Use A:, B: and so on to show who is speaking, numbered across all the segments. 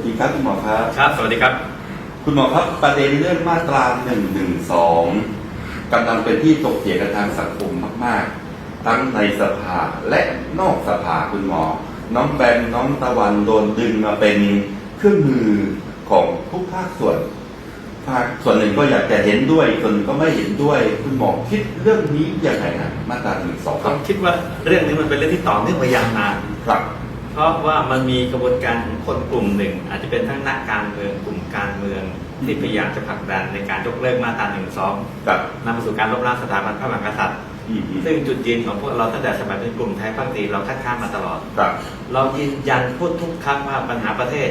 A: วัสดีครับคุณหมอครับ
B: ครับ สวัสดีครับ
A: คุณหมอครับประเด็นเรื่องมาตรา1นึกำลังเป็นที่ตกเถียงกันทางสังคมมาก ๆ ทั้งในสภาและนอกสภาคุณหมอ น้องแบมน้องตะวันโดนดึงมาเป็นเครื่องมือของทุกภาคส่วน ภาคส่วนหนึ่งก็อยากจะเห็นด้วย ส่วนหนึ่งก็ไม่เห็นด้วย คุณหมอคิดเรื่องนี้ยังไงนะมาตราหนึ่งสอง
B: ผมคิดว่าเรื่องนี้มันเป็นเรื่องที่ต่อเนื่องมายาวนาน
A: ครับ
B: เพ ราะว่ามันมีกระบวนการของคนกลุ่มหนึ่ง อาจจะเป็นทั้งนักการเมืองกลุ่มการเมืองที่พยายามจะผลักดันในการยกเลิกมาตราหนึ่งสอง
A: ครับ
B: นำไปสู่การล้มล้างสถาบันพระมหากษัตริย์
A: อืม
B: ซึ่งจุดยืนของพวกเราตั้งแต่สมัยเป็นกลุ่มไทยพักดีเราคัดค้านมาตลอด
A: ครับ
B: เรายืนยันพูดทุกครั้งว่าปัญหาประเทศ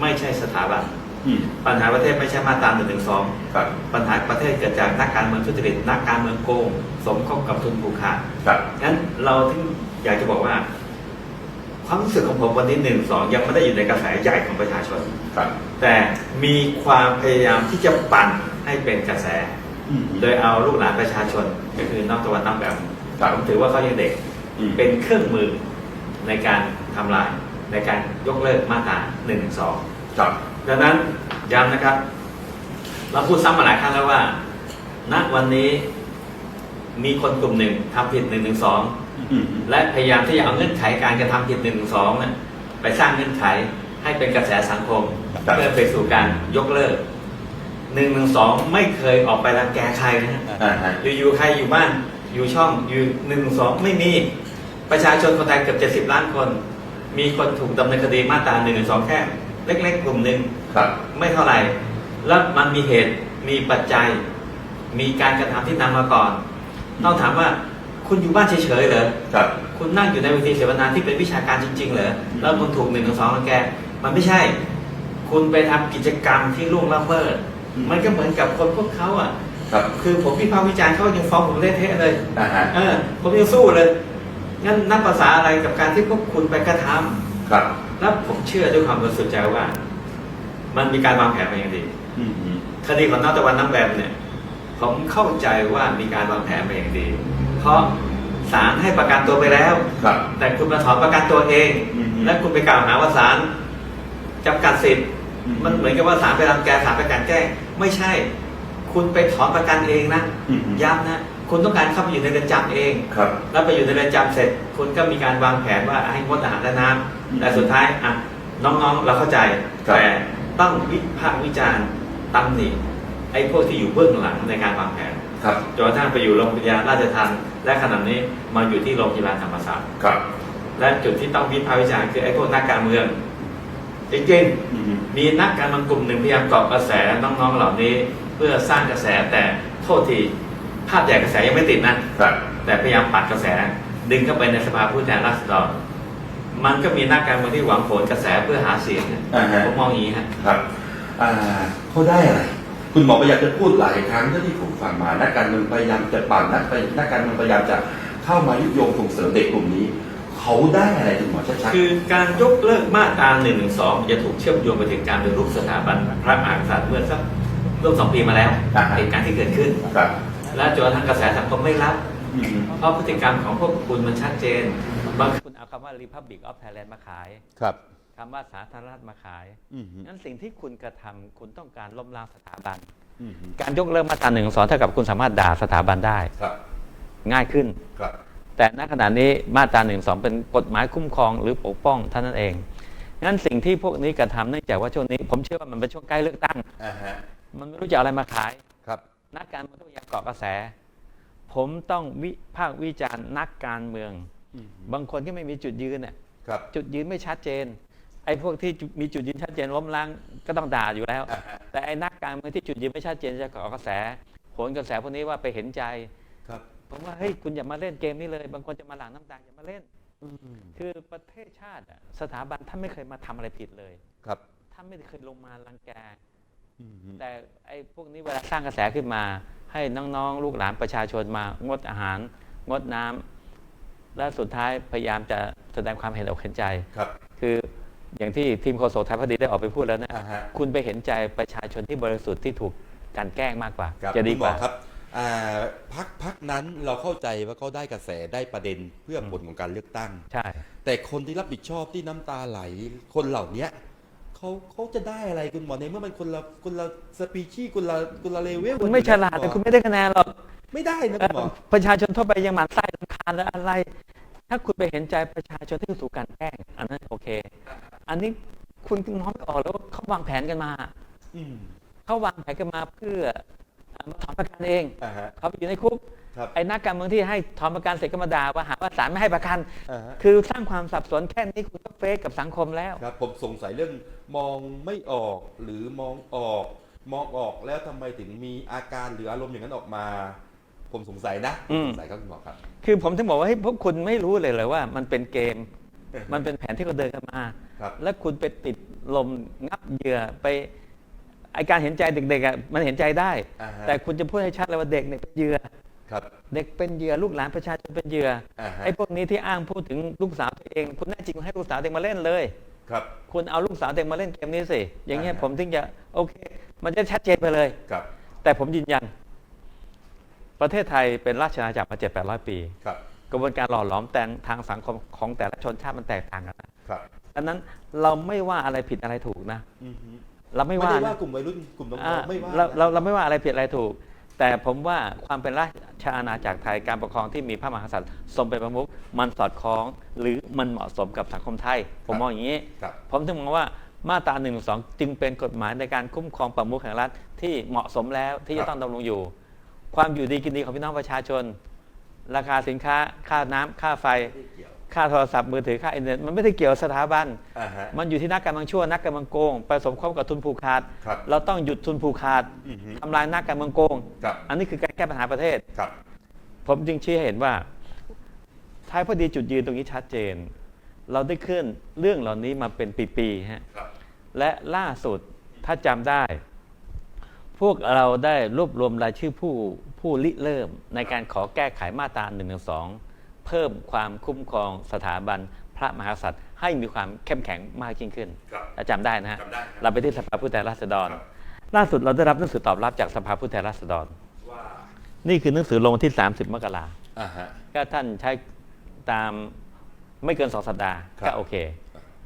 B: ไม่ใช่สถาบัน
A: อืม
B: ปัญหาประเทศไม่ใช่มาตราหนึ่งถึงสอง
A: ครับ
B: ปัญหาประเทศเกิดจากนักการเมืองทุจริตนักการเมืองโกง สมคบกับทุนผูกขาด
A: ครับ
B: งั้นเราถึงอยากจะบอกว่า ความรู้สึกของผมวันนี้หนึ่งสองยังไม่ได้อยู่ในกระแสใหญ่ของประชาชน
A: ครับ
B: แต่มีความพยายามที่จะปั่นให้เป็นกระแส
A: อืม
B: โดยเอาลูกหลานประชาชนก็คือน้องตะวันน้องแบบ
A: ครับ
B: ผมถือว่าเขายังเด็ก
A: อืม
B: เป็นเครื่องมือในการทำลาย ในการยกเลิกมาตราหนึ่งสอง
A: ครับ
B: ดังนั้นย้ำนะครับ เราพูดซ้ำมาหลายครั้งแล้วว่า ณวันนี้มีคนกลุ่มหนึ่งทำผิดหนึ่งหนึ่งสอง
A: อืม
B: และพยายามที่จะเอาเงื่อนไขการกระทำผิดหนึ่งสองน่ะไปสร้างเงื่อนไขให้เป็นกระแสสังคมเพื่อไปสู่การยกเลิกหนึ่งหนึ่งสองไม่เคยออกไปรังแกใครนะฮะ
A: อ่าฮะ
B: อยู่ๆใครอยู่บ้านอยู่ช่องอยู่หนึ่งสองไม่มีประชาชนคนไทยเกือบเจ็ดสิบล้านคน มีคนถูกดำเนินคดีมาตราหนึ่งหนึ่งสองแค่เล็กๆกลุ่มหนึ่ง
A: ครับ
B: ไม่เท่าไหร่ แล้วมันมีเหตุมีปัจจัย มีการกระทำที่นำมาก่อน ต้องถามว่า คุณอยู่บ้านเฉยๆเหรอ
A: ครับ
B: คุณนั่งอยู่ในเวทีเสวนาที่เป็นวิชาการจริง ๆ เหรอแล้วคุณถูกหนึ่งถึงสองรังแก มันไม่ใช่ คุณไปทำกิจกรรมที่ล่วงละเมิด
A: อืม
B: มันก็เหมือนกับคนพวกเขาอะ
A: ครับ
B: คือผมวิพากษ์วิจารณ์เขายังฟ้องผมเละเทะเลย
A: อ่าฮะ
B: เออ ผมยังสู้เลย งั้นนับภาษาอะไรกับการที่พวกคุณไปกระทำ
A: ครับ
B: แล้วผมเชื่อด้วยความบริสุทธิ์ใจว่า มันมีการวางแผนมาอย่างดี
A: อืมอืม
B: คดีของน้องตะวันน้ำแบมเนี่ย ผมเข้าใจว่ามีการวางแผนมาอย่างดี เพราะศาลให้ประกันตัวไปแล้ว
A: ครับ
B: แต่คุณมาถอนประกันตัวเอง
A: อืม
B: และคุณไปกล่าวหาว่าศาลจำกัดสิทธิ์
A: อืม
B: มันเหมือนกับว่าศาลไปรังแกศาลไปกลันแกล้งไม่ใช่ คุณไปถอนประกันเองนะ
A: อืม
B: ย้ำนะคุณต้องการเข้าไปอยู่ในเรือนจำเอง
A: ครับ
B: แล้วไปอยู่ในเรือนจำเสร็จ คุณก็มีการวางแผนว่าให้งดอาหารและน้
A: อืมำ
B: แต่สุดท้ายอะน้องๆเราเข้าใจ
A: ครับ
B: แต่ต้องวิพากษ์วิจารณ์ตำหนิไอ้พวกที่อยู่เบื้องหลังในการวางแผน
A: ครับ
B: จนกระทั่งไปอยู่โรงพยาบาลราชทัณฑ์ และขณะนี้มาอยู่ที่โรงพยาบาลธรรมศาสตร์
A: ครับ
B: และจุดที่ต้องวิพากษ์วิจารณ์คือไอ้พวกนักการเมืองจริง
A: อืม
B: ๆมีนักการเมืองกลุ่มหนึ่งพยายามเกาะกระแสน้องๆเหล่านี้ เพื่อสร้างกระแสแต่โทษทีภาพใหญ่กระแสยังไม่ติดนะ
A: ครับ
B: แต่พยายามปัดกระแส ดึงเข้าไปในสภาผู้แทนราษฎรมันก็มีนักการเมืองที่หวังผลกระแสเพื่อหาเสียงเนี่ย
A: อ่าฮะ
B: ผมมองอย่างนี้ฮะ
A: ครับอ่าเขาได้อะไร คุณหมอพยายามจะพูดหลายครั้งเท่าที่ผมฟังมานักการเมืองพยายามจะปั่นนักไปนักการเมืองพยายามจะเข้ามายุยงส่งเสริมเด็กกลุ่มนี้ เขาได้อะไรคุณหมอชัด
B: คือการยกเลิกมาตรา1นึจะถูกเชื่อมโยงไปถึงการเป็นรูปสถาบันพระมหากษัตริย์เมื่อสักร่วมสองปีมาแล้วเหตุการณ์ที่เกิดขึ้น
A: ๆครับ
B: และจนกระทั่งกระแสสังคมไม่รับ
A: อืม
B: เพราะพฤติกรรมของพวกคุณมันชัดเจน บางคุณเอาคำว่า Republic of Thailand มาขาย
A: ครับ
B: คำว่าสาธารณรัฐมาขาย
A: อืม
B: งั้นสิ่งที่คุณกระทำคุณต้องการล้มล้างสถาบัน
A: อืม
B: การยกเลิกมาตราหนึ่งสอนเท่ากับคุณสามารถด่าสถาบันได้
A: ครับ
B: ง่ายขึ้น
A: ครับ
B: แต่ณขณะนี้มาตราหนึ่งสองเป็นกฎหมายคุ้มครองหรือปกป้องเท่านั้นเองงั้นสิ่งที่พวกนี้กระทำเนื่องจากว่าช่วงนี้ผมเชื่อว่ามันเป็นช่วงใกล้เลือกตั้ง
A: อ่าฮะ
B: มันไม่รู้จะเอาอะไรมาขาย
A: ครับ
B: นักการเมืองต้องอยากเกาะกระแส ผมต้องวิพากษ์วิจารณ์นักการเมือง
A: อืม
B: บางคนที่ไม่มีจุดยืนน่ะ
A: ครับ
B: จุดยืนไม่ชัดเจน ไอ้พวกที่มีจุดยืนชัดเจนล้มล้างก็ต้องด่าอยู่แล้ว
A: อ่าฮะ
B: แต่ไอ้นักการเมืองที่จุดยืนไม่ชัดเจนจะเกาะกระแสโหนกระแสพวกนี้ว่าไปเห็นใจ
A: ครับ
B: ผมว่าเฮ้ยคุณอย่ามาเล่นเกมนี้เลย บางคนจะมาหลั่งน้ำตาอย่ามาเล่น
A: อืม
B: คือประเทศชาติอะสถาบันท่านไม่เคยมาทำอะไรผิดเลย
A: ครับ
B: ท่านไม่เคยลงมารังแก
A: อืม
B: แต่ไอ้พวกนี้เวลาสร้างกระแสขึ้นมา ให้น้องๆ ลูกหลานประชาชนมางดอาหาร งดน้ำและสุดท้ายพยายามจะแสดงความเห็นอกเห็นใจ
A: ครับ
B: คือ อย่างที่ทีมโฆษกไทยพักดีได้ออกไปพูดแล้วนะ
A: อ่าฮะ
B: คุณไปเห็นใจประชาชนที่บริสุทธิ์ที่ถูกกลันแกล้งมากกว่า
A: ครับ
B: จะดี
A: คุณห
B: ก
A: มอ
B: ว่า
A: ครับอ่าพักพักนั้นเราเข้าใจว่าเขาได้กระแสได้ประเด็นเพื่อผลของการเลือกตั้ง
B: ใช่
A: แต่คนที่รับผิดชอบที่น้ำตาไหล คนเหล่าเนี้ยเขาเขาจะได้อะไรคุณหมอในเมื่อมันคนละคนละสปีชีส์คนละคนละเลเวล
B: คุณไม่ฉลาดแต่คุณไม่ได้คะแนนหรอก
A: ไม่ได้นะคุณหมอ
B: ประชาชนทั่วไปยังหมั่นไส้รำคาญและอะไร ถ้าคุณไปเห็นใจประชาชนที่ถูกกลันแกล้ง อันนั้นโอเค อันนี้คุณมองไม่ออกแล้วว่าเขาวางแผนกันมา
A: อืม
B: เขาวางแผนกันมาเพื่อมาถอนประกันเอง
A: อ่าฮะ
B: เขาไปอยู่ในคุก
A: ครับ
B: ไอ้นักการเมืองที่ให้ถอนประกันเสร็จก็มาด่าว่าหาว่าศาลไม่ให้ประกัน
A: อ่าฮะ
B: คือสร้างความสับสนแค่นี้คุณก็เฟกกับสังคมแล้ว
A: ครับ ผมสงสัยเรื่องมองไม่ออกหรือมองออก มองออกแล้วทำไมถึงมีอาการหรืออารมณ์อย่างนั้นออกมา ผมสงสัยนะผม
B: อืม
A: สงสัยครับคุณหมอครับ
B: คือผมถึงบอกว่าให้ยพวกคุณไม่รู้เลยเลยว่า มันเป็นเกม มันเป็นแผนที่เขาเดินกันมา
A: ครับ
B: แล้วคุณไปติดลมงับเหยื่อไปไอการเห็นใจเด็กๆอะมันเห็นใจได้
A: อ่าฮะ
B: แต่คุณจะพูดให้ชัดเลยว่าเด็กเนี่ยเป็นเหยื่อ
A: ครับ
B: เด็กเป็นเหยื่อลูกหลานประชาชนเป็นเหยื่อ
A: อ่าฮะ
B: ไอ้พวกนี้ที่อ้างพูดถึงลูกสาวตัวเอง คุณแน่จริงให้ลูกสาวตัวเองมาเล่นเลย
A: ครับ
B: คุณเอาลูกสาวตัวเองมาเล่นเกมนี้สิอย่างเงี้ย
A: อ่าฮะ
B: ผมถึงจะโอเค มันจะชัดเจนไปเลย
A: ครับ
B: แต่ผมยืนยัน ประเทศไทยเป็นราชอาณาจักรมาเจ็ดแปดร้อยปี
A: ครับ
B: กระบวนการหล่อหลอมแต่งทางสังคมของแต่ละชนชาติมันแตกต่างกันนะครับดังนั้นเราไม่ว่าอะไรผิดอะไรถูกนะ
A: อือฮึ
B: เราไม่
A: ไม่
B: ว่า
A: ได้
B: นะ
A: ว่ากลุ่มวัยรุ่นกลุ่มน้
B: อ่า
A: องๆไม่ว่า
B: เรา
A: นะ
B: เราเราไม่ว่าอะไรผิดอะไรถูก แต่ผมว่าความเป็นราชอาณาจักรไทยการปกครองที่มีพระมหากษัตริย์ทรงเป็นประมุขมันสอดคล้องหรือมันเหมาะสมกับสังคมไทย ผมมองอย่างนี้
A: ครับ
B: ผมถึงมองว่ามาตรา1นึจึงเป็นกฎหมายในการคุ้มครองประมุขแห่งรัฐที่เหมาะสมแล้วที่
A: ครั
B: จะ
A: บ
B: ต้องดำรงอยู่ ความอยู่ดีกินดีของพี่น้องประชาชน ราคาสินค้าค่าน้ำค่าไฟ
A: ไม่เกี่ยว
B: ค่าโทรศัพท์มือถือค่าอินเทอร์เน็ตมันไม่ได้เกี่ยวกับสถาบัน
A: อ่าฮะ
B: มันอยู่ที่นักการเมืองชั่วนักการเมืองโกงไปสมคบกับทุนผูกขาด
A: ครับ
B: เราต้องหยุดทุนผูกขาด
A: อือฮึ
B: ทำลายนักการเมืองโกง
A: ครับ
B: อันนี้คือการแก้ปัญหาประเทศ
A: ครับ
B: ผมจึงชี้ให้เห็นว่าท้ายพอดีจุดยืนตรงนี้ชัดเจน เราได้ขึ้นเรื่องเหล่านี้มาเป็นปีๆฮะ
A: ครับ
B: และล่าสุดถ้าจำได้ พวกเราได้รวบรวมรายชื่อผู้ผู้ริเริ่ม ในการขอแก้ไขมาตรา1นึเพิ่มความคุ้มครองสถาบันพระมหากษัตริย์ให้มีความเข้มแข็งมากยิ่งขึ้น
A: ครับ
B: ถ้าจำได้นะฮะ
A: จำได้ครับ
B: เราไปที่สภาผู้แทนราษฎร
A: ครับ
B: ล่าสุดเราได้รับหนังสือตอบรับจากสภาผู้แทนราษฎร
A: ว่า
B: นี่คือหนังสือลงวันที่ 30 มกรา
A: อ่าฮะ
B: ก็ท่านใช้ตามไม่เกินสองสัปดาห์
A: ครับ
B: ก็โอเค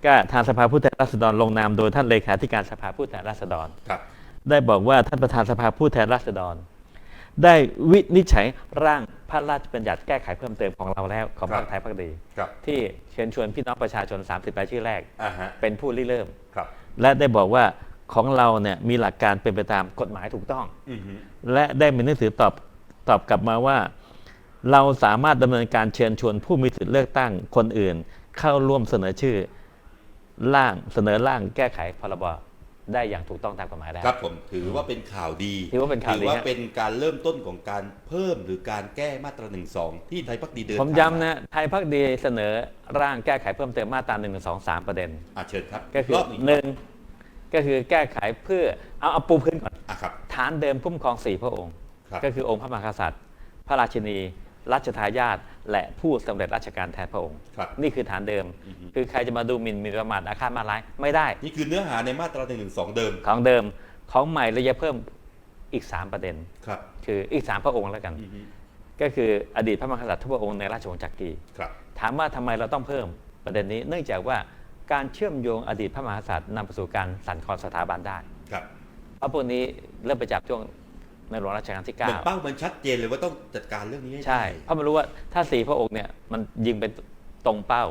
B: ก็ทางสภาผู้แทนราษฎรลงนามโดยท่านเลขาธิการสภาผู้แทนราษฎร
A: ครับ
B: ได้บอกว่าท่านประธานสภาผู้แทนราษฎร ได้วินิจฉัยร่างพระราชบัญญัติแก้ไขเพิ่มเติมของเราแล้วของ
A: ครั
B: พร
A: บ
B: รคไทยพักดี
A: ครับ
B: ที่เชิญชวนพี่น้องประชาชน 30รายชื่อแรก
A: อ่าฮะ
B: เป็นผู้ริเริ่ม
A: ครับ
B: และได้บอกว่าของเราเนี่ยมีหลักการเป็นไปตามกฎหมายถูกต้อง
A: อือฮึ
B: และได้มีหนังสือตอบตอบกลับมาว่า เราสามารถดำเนินการเชิญชวนผู้มีสิทธิเลือกตั้งคนอื่น เข้าร่วมเสนอชื่อ ร่างเสนอร่างแก้ไขพรบ ได้อย่างถูกต้องตามกฎหมายแล้ว
A: ครับผมถือว่าเป็นข่าวดี
B: ถือว่าเป็นข่าวดี
A: ถือว่า
B: ฮะ
A: เป็นการเริ่มต้นของการเพิ่มหรือการแก้มาตราหนึ่งสองที่ไทยพักดีเดิน
B: ผม
A: ทาง
B: ย้ำนะไทยพักดีเสนอร่างแก้ไขเพิ่มเติมมาตรา1นึสองสามประเด็น
A: อะเชิญครับ
B: ก็คือ
A: รอบหนึ่ง
B: หนึ่งก็คือแก้ไขเพื่อเอาเอาปูพื้นก่อน
A: อะครับ
B: ฐานเดิมคุ้มครองสี่พระองค์
A: ครับ
B: ก็คือองค์พระมหากษัตริย์ พระราชินี รัชทายาท และผู้สำเร็จราชการแทนพระองค์
A: ครับ
B: นี่คือฐานเดิม
A: อือฮึ
B: คือใครจะมาดูหมิ่นหมีประมาทอาฆาตมาตร้ายไม่ได้
A: นี่คือเนื้อหาในมาตราหนึ่งหนึ่งสองเดิม
B: ของเดิมของใหม่เราจะเพิ่มอีก 3 ประเด็น
A: ครับ
B: คืออีก 3 พระองค์แล้วกัน
A: อือฮึ
B: ก็คืออดีตพระมหากษัตริย์ทุกพระองค์ในราชวงศ์จักรี
A: ครับ
B: ถามว่าทำไมเราต้องเพิ่มประเด็นนี้ เนื่องจากว่าการเชื่อมโยงอดีตพระมหากษัตริย์นำไปสู่การสั่นคลอนสถาบันได้
A: ครับ
B: เพราะพวกนี้เริ่มไปจับช่วง ในหลวงรัชกาลที่
A: เหมือน
B: 9
A: เป้ามันชัดเจนเลยว่าต้องจัดการเรื่องนี้ให้
B: ใช่
A: ได้
B: เพราะมันรู้ว่าถ้าสี่พระองค์เนี่ยมันยิงเป็นตรงเป้า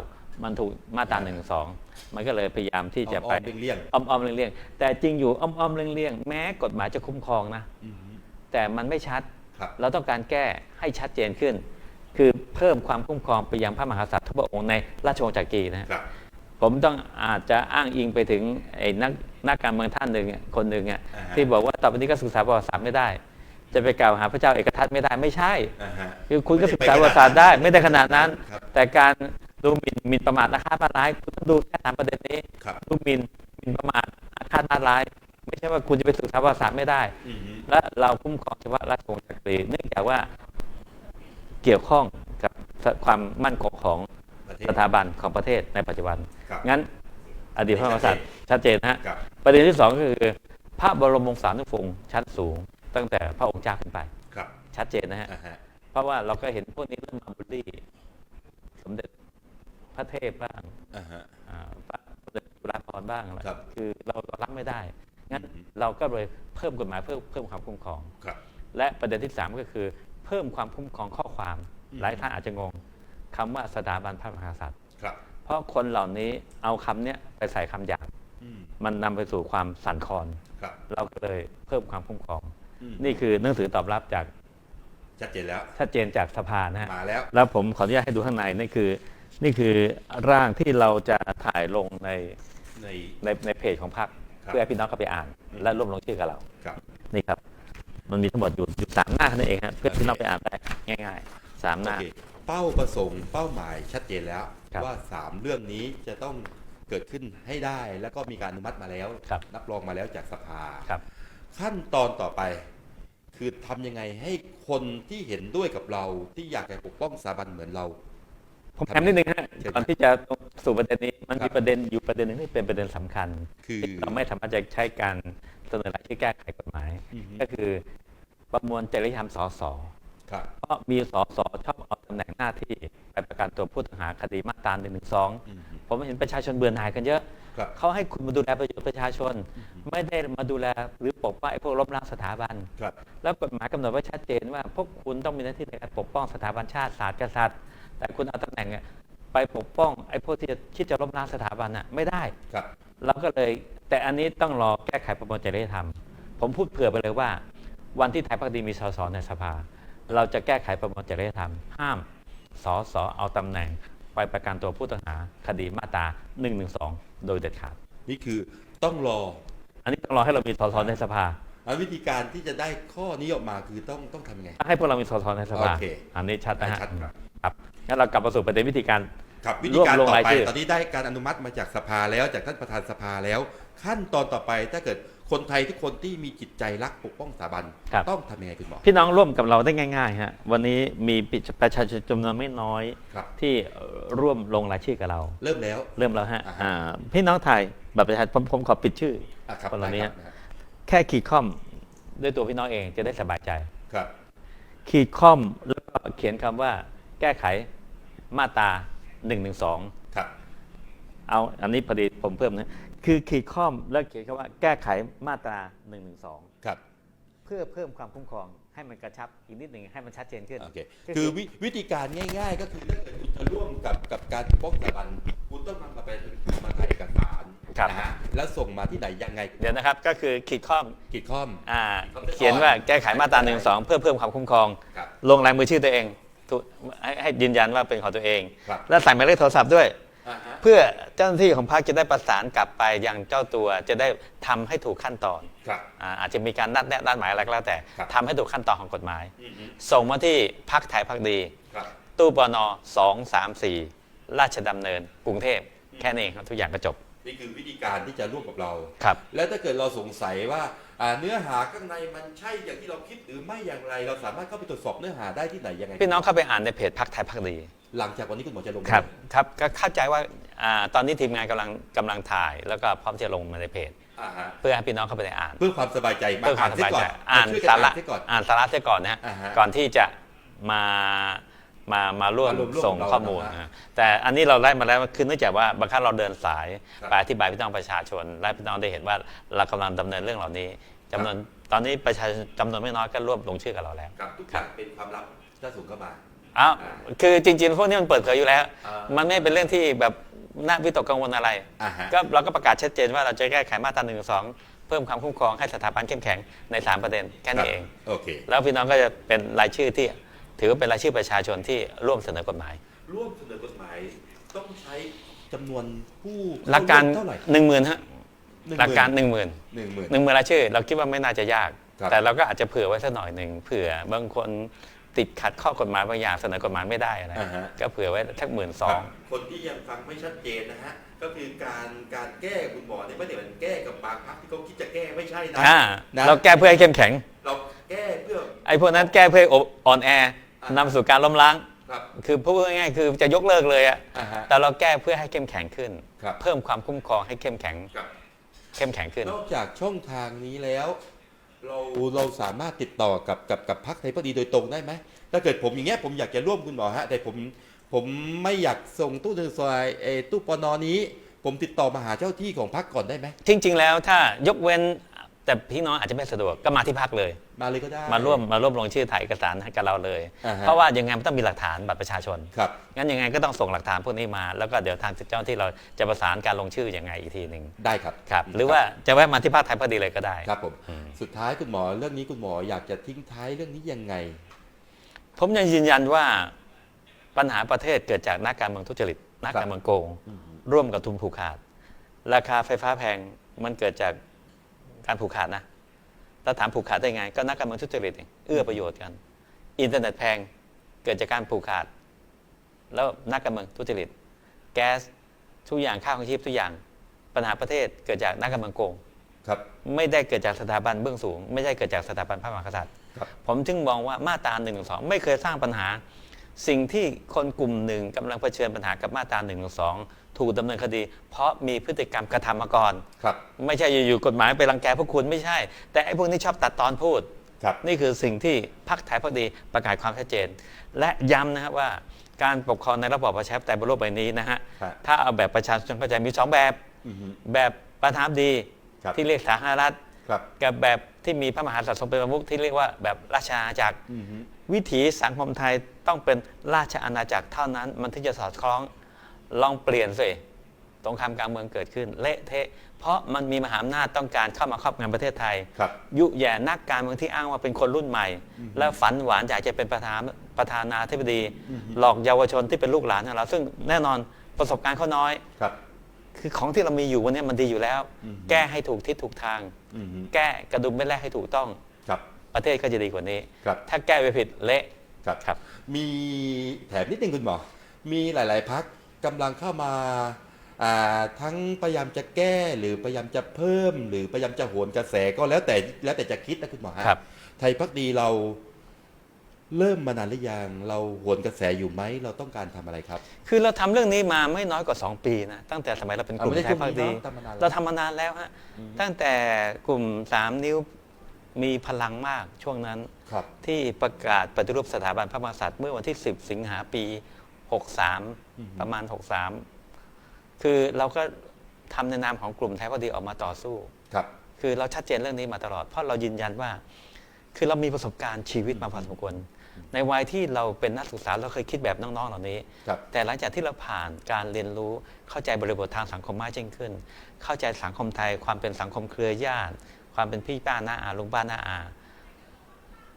B: มันถูกมาตราหนึ่งสองมันก็เลยพยายามที่จะไป
A: อ้อมๆเลี่ยง
B: อ้อมๆเลี่ยงๆแต่จริงอยู่อ้อมๆเลี่ยงๆแม้กฎหมายจะคุ้มครองนะ
A: ๆอือฮึ
B: แต่มันไม่ชัด
A: ครับ
B: เราต้องการแก้ให้ชัดเจนขึ้น คือเพิ่มความคุ้มครองไปยังพระมหากษัตริย์ทุกพระองค์ในราชวงศ์จักรีนะฮะ
A: ครับ
B: ผมต้องอาจจะอ้างอิงไปถึงไอ้นัก นักการเมืองท่านหนึ่งอะคนหนึ่งอะ
A: อ่าฮะ
B: ที่บอกว่าต่อไปนี้ก็ศึกษาประวัติศาสตร์ไม่ได้ จะไปกล่าวหาพระเจ้าเอกทัตไม่ได้ไม่ใช่
A: อ่าฮะ
B: คือคุณก็ศึกษาประวัติศาสตร์ได้ไม่ได้ขนาดนั้น
A: ครับ
B: แต่การดูหมิ่นหมิ่นประมาทอาฆาตมาตร้ายคุณต้องดูแค่สามประเด็นนี้
A: ครับ
B: ดูหมิ่นหมิ่นประมาทอาฆาตมาตร้าย ไม่ใช่ว่าคุณจะไปศึกษาประวัติศาสตร์ไม่ได้
A: อือฮึ
B: และเราคุ้มครองเฉพาะราชวงศ์จักรีเนื่องจากว่าเกี่ยวข้องกับความมั่นคงของ
A: ประเทศ
B: สถาบันของประเทศในปัจจุบัน
A: ครับ
B: งั้น อดีตพระมหากษัตริย์ชัดเจนนะฮะ
A: ครับ
B: ประเด็นที่สองก็คือ พระบรมวงศานุวงศ์ชั้นสูง ตั้งแต่พระองค์เจ้าขึ้นไป
A: ครับ
B: ชัดเจนนะฮะ
A: อ่าฮะ
B: เพราะว่าเราก็เห็นพวกนี้เริ่มมาบูลลี่สมเด็จพระเทพบ้าง
A: อ่าฮะ
B: อ่าพระสมเด็จจุฬาภรณ์บ้างอะไร
A: ครับ
B: คือเราเรารับไม่ได้ งั้น
A: อืม
B: เราก็เลยเพิ่มกฎหมายเพิ่มเพิ่มความคุ้มครอง
A: ครับ
B: และประเด็นที่สามก็คือ เพิ่มความคุ้มครองข้อความ
A: อืม
B: หลายท่านอาจจะงงคำว่าสถาบันพระมหากษัตริย์
A: ค รับ
B: เพราะคนเหล่านี้เอาคำเนี้ยไปใส่คำหยาบ
A: อืม
B: มันนำไปสู่ความสั่นคลอน
A: ครับ
B: เราก็เลยเพิ่มความคุ้มครอง
A: อืม
B: นี่คือหนังสือตอบรับจาก
A: ชัดเจนแล้ว
B: ชัดเจนจากสภานะฮะ
A: มาแล้ว
B: แล้วผมขออนุญาตให้ดูข้างในนี่คือ นี่คือร่างที่เราจะถ่ายลงใน
A: ใน
B: ในในเพจของพรรค
A: ครับ
B: เพื่อให้พี่น้องเข้าไปอ่าน และร่วมลงชื่อกับเรา
A: ครับ
B: นี่ครับ มันมีทั้งหมดอยู่อยู่สามหน้าเท่านั้นเองครับเพื่อพี่น้องไปอ่านได้ง่ายๆสามห
A: โอ
B: น้า
A: เค เป้าประสงค์เป้าหมายชัดเจนแล้ว
B: ครับ
A: ว่าสามเรื่องนี้จะต้องเกิดขึ้นให้ได้ แล้วก็มีการอนุมัติมาแล้ว
B: ครับ
A: รับรองมาแล้วจากสภา
B: ครับ
A: ขั้นตอนต่อไป คือทำยังไงให้คนที่เห็นด้วยกับเราที่อยากจะปกป้องสถาบันเหมือนเรา
B: ผมแถมนิดนึงฮะ
A: เชิญครับ
B: ก่อนที่จะสู่ประเด็นนี้มัน
A: ครั
B: มี
A: บ
B: ประเด็นอยู่ประเด็นหนึงที่เป็นประเด็นสำคัญ
A: คือ
B: ที่เราไม่สามารถจะใช้การเสนอรายชื่อแก้ไขกฎหมาย
A: อือฮึ
B: ก็คือประมวลจริยธรรมสส
A: ครับ
B: เพราะมีสสชอบเอาตำแหน่งหน้าที่ไปประกันตัวผู้ต้องหาคดีมาตรา1นึ
A: อืม
B: ผมเห็นประชาชนเบื่อหน่ายกันเยอะ
A: ครับ
B: เขาให้คุณมาดูแลประโยชน์ประชาชน ไม่ได้มาดูแลหรือปกป้องไอ้พวกล้มล้างสถาบัน
A: ครับ
B: แล้วกฎหมายกำหนดไว้ชัดเจนว่า พวกคุณต้องมีหน้าที่ในการปกป้องสถาบันชาติศาสตร์กษัตริย์ แต่คุณเอาตำแหน่งเนี่ยไปปกป้องไอ้พวกที่จะคิดจะล้มล้างสถาบันน่ะไม่ได้
A: ครับ
B: เราก็เลยแต่อันนี้ต้องรอแก้ไขประมวลจริยธรรม ผมพูดเผื่อไปเลยว่า วันที่ไทยพักดีมีสสในสภา เราจะแก้ไขประมวลจริยธรรม ห้ามสสเอาตำแหน่ง ไปประกันตัวผู้ต้องหาคดีมาตรา1นึโดยเด็ดขาด
A: นี่คือต้องรอ
B: อันนี้ต้องรอให้เรามีสสในสภา
A: แล้ววิธีการที่จะได้ข้อนี้ออกมาคือต้องต้องทำยังไง
B: ให้พวกเรามีสสในสภา
A: โอเค
B: อันนี้ชัดนะฮะ
A: ชัดครับ
B: ครับงั้นเรากลับมาสู่ประเด็นวิธีการ
A: ครับวิธีการ
B: รวบรวม
A: ต่อ
B: ราย
A: ไป
B: ชื่อ
A: ตอนนี้ได้การอนุมัติมาจากสภาแล้วจากท่านประธานสภาแล้ว ขั้นตอนต่อไปถ้าเกิด คนไทยทุกคนที่มีจิตใจรักปกป้องสถาบัน
B: ครับ
A: ต้องทำยังไงคุณหมอ
B: พี่น้องร่วมกับเราได้ง่ายๆฮะวันนี้มีประชาชนจำนวนไม่น้อย
A: ครับ
B: ที่เอ่อร่วมลงรายชื่อกับเรา
A: เริ่มแล้ว
B: เริ่มแล้วฮะ
A: อ่าฮะ
B: อ่าพี่น้องไทยบัตรประชาชนผมผมขอปิดชื่อ
A: อะครับ
B: คนเหล่านี้
A: ได้ครับ
B: แค่ขีดข้อมด้วยตัวพี่น้องเองจะได้สบายใจ
A: ครับ
B: ขีดข้อมแล้วก็เขียนคำว่า แก้ไขมาตรา1นึ
A: ครับ
B: เอาอันนี้พอดีผมเพิ่มนะ คือขีดข้อมแล้วเขียนคำว่าแก้ไขมาตรา1นึ
A: ครับ
B: เพื่อเพิ่มความคุ้มครองให้มันกระชับอีกนิดหนึ่งให้มันชัดเจนขึ้น
A: โอเค
B: ก็
A: คือวิวิธีการง่าย ๆ ก็คือถ้าเกิดคุณจะร่วมกับกับการปกป้องสถาบันคุณต้องนำมาเป็นมาถ่ายเอกสาร
B: ครับ
A: นะฮะแล้วส่งมาที่ไหนยังไง
B: เดี๋ยวนะครับก็คือขีดข้อม
A: ขีดข้อม
B: อ่า
A: ครับ
B: เขียนว่าแก้ไขมาตรา1นึเพื่อเพิ่มความคุ้มครอง
A: ครับ
B: ลงลายมือชื่อตัวเองถูกให้ให้ยืนยันว่าเป็นของตัวเอง
A: ครับ
B: และใส่หมายเลขโทรศัพท์ด้วย
A: อ่าฮะ
B: เพื่อเจ้าหน้าที่ของพรรคจะได้ประสานกลับไปยังเจ้าตัวจะได้ทำให้ถูกขั้นตอน
A: ครับ
B: อาอาจจะมีการนัดแนะนัดหมายอะไรก็แล้วแต่
A: ครับ
B: ทำให้ถูกขั้นตอนของกฎหมาย
A: อือฮึ
B: ส่งมาที่พักไทยพักดี
A: ครับ
B: ตู้ปนสองสามสี่ราชดำเนิน กรุงเทพแค่นี้เองครับทุกอย่างก็จบ
A: นี่คือวิธีการที่จะร่วมกับเรา
B: ครับ
A: แล้วถ้าเกิดเราสงสัยว่าอ่าเนื้อหาข้างในมันใช่อย่างที่เราคิดหรือไม่อย่างไร เราสามารถเข้าไปตรวจสอบเนื้อหาได้ที่ไหนยังไง
B: พี่น้องเข้าไปอ่านในเพจพักไทยพักดี
A: หลังจากวันนี้คุณหมอจะลง
B: ครับครับก็เข้าใจว่าอาตอนนี้ทีมงานกำลังกำลังถ่าย แล้วก็พร้อมจะลงมาในเพจ
A: อ่าฮะ
B: เพื่อให้พี่น้องเข้าไปได้อ่าน
A: เพื่อความสบายใจมา
B: เพื่อความส
A: เสี
B: บาย
A: ก่อ
B: ใจ
A: น
B: อ่าน
A: ช่วยกั
B: สาระ
A: เสียก่อน
B: อ่านสาระเสียก่อนนะฮะ
A: อ่าฮะ
B: ก่อนที่จะมามามาร่วม
A: มาร่วมร่วม
B: ส่ง
A: กับเรา
B: ข้อมูล
A: นะฮะ
B: นะแต่อันนี้เราได้มาแล้วคือเนื่องจากว่าบางครั้งเราเดินสาย
A: ครับ
B: ไปอธิบายพี่น้องประชาชน และพี่น้องได้เห็นว่าเรากำลังดำเนินเรื่องเหล่านี้จำนวนตอนนี้ประชาชนจำนวนไม่น้อยก็ร่วมลงชื่อกับเราแล้ว
A: ครับทุกอย่างเป็นความลับถ้าส่งเข้ามา
B: อ้าวคือจริง ๆ พวกนี้มันเปิดเผยอยู่แล้ว
A: อ่ามั
B: มันไม่เป็นเรื่องที่แบบน่าวิตกกังวลอะไร
A: อ่าฮะ
B: ก็เราก็ประกาศชัดเจนว่าเราจะแก้ไขมาตราหนึ่งสองเพิ่มความคุ้มครองให้สถาบันเข้มแข็งในสามประเด็นแค่นี้เอง
A: โอเค
B: แล้วพี่น้องก็จะเป็นรายชื่อที่ ถือว่าเป็นรายชื่อประชาชนที่ร่วมเสนอกฎหมาย
A: ร่วมเสนอกฎหมายต้องใช้จำนวนผู้
B: หลักการ
A: เท่าไหร่
B: หนึ่งหมื่นฮะ
A: นึ่ง
B: หลักการ
A: มื่
B: หนึ่งหมื่น
A: หนึ่งหมื่น
B: หนึ่งหมื่นรายชื่อเราคิดว่าไม่น่าจะยาก
A: ครับ
B: แต่เราก็อาจจะเผื่อไว้สักหน่อยหนึ่งเผื่อบางคน ติดขัดข้อกฎหมายบางอย่างเสนอกฎหมายไม่ได้อะไร
A: อ่าฮะ
B: ก็เผื่อไว้ทักหมื่นสอง
A: คนที่ยังฟังไม่ชัดเจนนะฮะ ก็คือการการแก้คุณหมอเนี่ยไม่ได้เป็นแก้กับบางพรรคที่เขาคิดจะแก้ไม่ใช่นะ
B: อ่า
A: นะ
B: เราแก้เพื่อให้เข้มแข็ง
A: เราแก้เพื่อ
B: ไอ้พวกนั้นแก้เพื่อให้อ่อนแอ
A: อ่าน
B: นำสู่การล้มล้าง
A: ครับ
B: คือพูดง่ายๆคือจะยกเลิกเลยอะ
A: อ่าฮะ
B: แต่เราแก้เพื่อให้เข้มแข็งขึ้น
A: ครับ
B: เพิ่มความคุ้มครองให้เข้มแข็ง
A: ครับ
B: เข้มแข็งขึ้น
A: นอกจากช่องทางนี้แล้ว เราเราสามารถติดต่อกับกับกับพรรคไทยพักดีโดยตรงได้ไหมถ้าเกิดผมอย่างเงี้ยผมอยากจะร่วมคุณหมอฮะแต่ผมผมไม่อยากส่งตู้เดินสายเออตู้ปนนี้ ผมติดต่อมาหาเจ้าที่ของพักก่อนได้ไหม
B: จริง ๆ แล้วถ้ายกเว้นแต่พี่น้องอาจจะไม่สะดวกก็มาที่พักเลย
A: มาเลยก็ได้
B: มาร่วมมาร่วมลงชื่อถ่ายเอกสารให้กับเราเลย
A: อ่าฮะ
B: เพราะว่ายังไงมันต้องมีหลักฐานบัตรประชาชน
A: ครับ
B: งั้นยังไงก็ต้องส่งหลักฐานพวกนี้มา แล้วก็เดี๋ยวทางเจ้าหน้าที่เราจะประสานการลงชื่อยังไงอีกทีหนึ่ง
A: ได้ครับ
B: ครับหรือว่าจะแวะมาที่ภาคไทยพอดีเลยก็ได้
A: ครับผม
B: อืม
A: สุดท้ายคุณหมอเรื่องนี้คุณหมออยากจะทิ้งท้ายเรื่องนี้ยังไง
B: ผมยังยืนยันว่าปัญหาประเทศเกิดจากนักการเมืองทุจริตนักการเมืองโกงร่วมกับทุนผูกขาด ราคาไฟฟ้าแพงมันเกิดจากการผูกขาดนะ แล้วถามผูกขาดได้ไง ก็นักการเมืองทุจริตเองเอื้อประโยชน์กัน อินเทอร์เน็ตแพงเกิดจากการผูกขาด แล้วนักการเมืองทุจริต แก๊สทุกอย่างค่าของชีพทุกอย่างปัญหาประเทศเกิดจากนักการเมืองโกง
A: ครับ
B: ไม่ได้เกิดจากสถาบันเบื้องสูง ไม่ใช่เกิดจากสถาบันพระมหากษัตริย์
A: ครับ
B: ผมจึงมองว่ามาตรา1นึไม่เคยสร้างปัญหา สิ่งที่คนกลุ่มหนึ่งกำลังเผชิญปัญหากับมาตรา1นึ ถูกดำเนินคดี เพราะมีพฤติกรรมกระทำมาก่อน
A: ครับ
B: ไม่ใช่อยู่ๆกฎหมายไปรังแกพวกคุณไม่ใช่ แต่ไอ้พวกนี้ชอบตัดตอนพูด
A: ครับ
B: นี่คือสิ่งที่พรรคไทยพักดีประกาศความชัดเจน และย้ำนะครับว่าการปกครองในระบอบประชาธิปไตยบนโลกใบนี้นะฮะ
A: ครับ
B: ถ้าเอาแบบประชาชนเข้าใจมีสองแบบ
A: อือฮึ
B: แบบประธานาธิบดี
A: ครับ
B: ที่เรียกสาธารณรัฐ
A: ครับ
B: กับแบบที่มีพระมหากษัตริย์ทรงเป็นประมุขที่เรียกว่าแบบราชอาณาจักร
A: อือฮึ
B: วิถีสังคมไทยต้องเป็นราชอาณาจักรเท่านั้น มันถึงจะสอดคล้อง ลองเปลี่ยนสิสงครามกลางเมืองเกิดขึ้น เละเทะ เพราะมันมีมหาอำนาจต้องการเข้ามาครอบงำประเทศไทย
A: ครับ
B: ยุแย่นักการเมืองที่อ้างว่าเป็นคนรุ่นใหม่ และฝันหวานอยากจะเป็นประธานประธานาธิบดี หลอกเยาวชนที่เป็นลูกหลานของเรา ซึ่งแน่นอนประสบการณ์เขาน้อย
A: ครับ
B: คือของที่เรามีอยู่วันนี้มันดีอยู่แล้ว
A: อืม
B: แก้ให้ถูกทิศถูกทาง
A: อือฮึ
B: แก้กระดุมไม่แรกให้ถูกต้อง
A: ครับ
B: ประเทศก็จะดีกว่านี้
A: ครับ
B: ถ้าแก้ไปผิดเละ
A: ครับ
B: ครับ
A: มีแถมนิดนึงคุณหมอ มีหลาย ๆพัก กำลังเข้ามาอ่าทั้งพยายามจะแก้หรือพยายามจะเพิ่ม หรือพยายามจะโหนกระแสก็แล้วแต่แล้วแต่จะคิดนะคุณหมอฮะ
B: ครับ
A: ไทยพักดีเราเริ่มมานานหรือยังเราโหนกระแสอยู่ไหมเราต้องการทำอะไรครับ
B: คือเราทำเรื่องนี้มาไม่น้อยกว่า 2 ปีนะตั้งแต่สมัยเราเป็นกลุ่ม
A: อ่าไม่ใช่
B: ไทยพักดี
A: กลุ่มนี้เนอะทำมานานแล้ว
B: เราทำมานานแล้วฮะตั้งแต่กลุ่ม 3 นิ้วมีพลังมากช่วงนั้น
A: ครับ
B: ที่ประกาศปฏิรูปสถาบันพระมหากษัตริย์เมื่อวันที่ 10 สิงหาปี 63 ประมาณ 63 คือเราก็ทำในนามของกลุ่มไทยพักดีออกมาต่อสู้
A: ครับ
B: คือเราชัดเจนเรื่องนี้มาตลอด เพราะเรายืนยันว่า คือเรามีประสบการณ์ชีวิตมาพอสมควรในวัยที่เราเป็นนักศึกษาเราเคยคิดแบบน้องๆเหล่านี้
A: ครับ
B: แต่หลังจากที่เราผ่านการเรียนรู้เข้าใจบริบททางสังคมมากยิ่งขึ้น เข้าใจสังคมไทย ความเป็นสังคมเครือญาติ ความเป็นพี่ป้าน้าอาลุงป้าน้าอา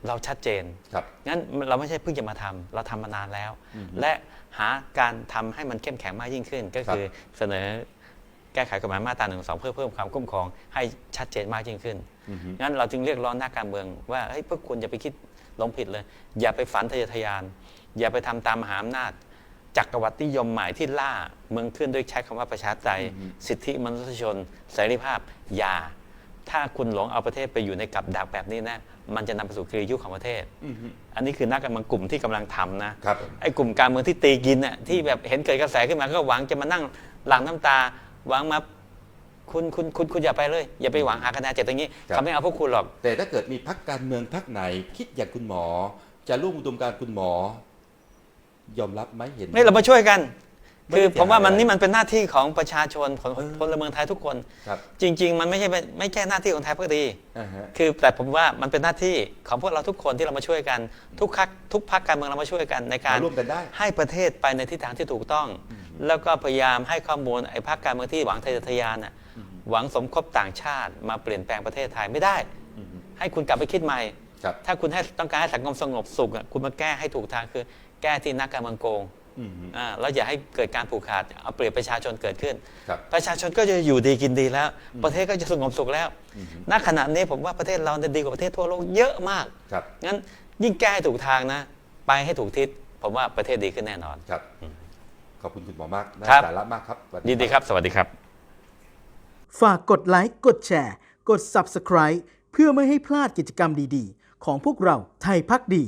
B: เราชัดเจน
A: ครับ
B: งั้นเราไม่ใช่เพิ่งจะมาทำเราทำมานานแล้ว
A: อือฮึ
B: และหาการทำให้มันเข้มแข็งมากยิ่งขึ้น ก็คือเสนอแก้ไขกฎหมายมาตราหนึ่งสองเพื่อเพิ่มความคุ้มครองให้ชัดเจนมากยิ่งขึ้น
A: อือฮึ
B: งั้นเราจึงเรียกร้องนักการเมืองว่าเฮ้ยพวกคุณอย่าไปคิดหลงผิดเลย อย่าไปฝันทะเยอทะยาน อย่าไปทำตามมหาอำนาจจักรวรรดินิยมใหม่ที่ล่าเมืองขึ้นด้วยใช้คำว่าประชาธิปไตยสิทธิมนุษยชนเสรีภาพอย่าถ้าคุณหลงเอาประเทศไปอยู่ในกับดักแบบนี้นะ มันจะนำไปสู่คือยุคของประเทศ
A: อือฮึ
B: อันนี้คือนักการเมืองกลุ่มที่กำลังทำนะ
A: ครับ
B: ไอ้กลุ่มการเมืองที่ตีกินน่ะที่แบบเห็นเกิดกระแสขึ้นมาก็หวังจะมานั่งหลังน้ำตาหวังมาคุณคุณคุณคุณอย่าไปเลย อย่าไปหวังหาคะแนนจากตรงนี้
A: ครับ
B: เขาไม่เอาพวกคุณหรอก
A: แต่ถ้าเกิดมีพักการเมืองพักไหน คิดอย่างคุณหมอ จะร่วมอุดมการณ์คุณหมอ ยอมรับไหมเห็น
B: นี่เรามาช่วยกัน
A: ไม่
B: คือ
A: ได้
B: ผมว่ามัน
A: เสียหาย
B: นี่มันเป็นหน้าที่ของประชาชนของ
A: เออ
B: พลเมืองไทยทุกคน
A: ครับ
B: จริง ๆ มันไม่ใช่เป็นไม่แค่หน้าที่ของไทยพักดี
A: อ่าฮะ
B: คือแต่ผมว่ามันเป็นหน้าที่ของพวกเราทุกคนที่เรามาช่วยกัน ทุกพักทุกพักการเมืองเรามาช่วยกันในการ
A: มาร่วมกันได้
B: ให้ประเทศไปในทิศทางที่ถูกต้อง แล้วก็พยายามให้ข้อมูลไอ้พักการเมืองที่หวังทะเยอทะยานน่ะหวังสมคบต่างชาติ มาเปลี่ยนแปลงประเทศไทยไม่ได้
A: อือฮึ
B: ให้คุณกลับไปคิดใหม่
A: ครับ
B: ถ้าคุณให้ต้องการให้สังคมสงบสุขอะคุณมาแก้ให้ถูกทางคือแก้ที่นักการเมืองโกง
A: อือฮึ
B: อ่าแล้วอย่าให้เกิดการผูกขาดเอาเปรียบประชาชนเกิดขึ้น
A: ครับ
B: ประชาชนก็จะอยู่ดีกินดีแล้ว ประเทศก็จะสงบสุขแล้วณขณะนี้ผมว่าประเทศเราเนี่ยดีกว่าประเทศทั่วโลกเยอะมาก
A: ครับ
B: งั้นยิ่งแก้ให้ถูกทางนะ ไปให้ถูกทิศผมว่าประเทศดีขึ้นแน่นอน
A: ครับ ขอบคุณคุณหมอมากได้
B: ครับ
A: สาระมากครับสวัส
B: ยินดีครับ สวัสดีครับ
C: ฝากกดไลค์ กดแชร์ กด Subscribe เพื่อไม่ให้พลาดกิจกรรมดีๆ ของพวกเราไทยพักดี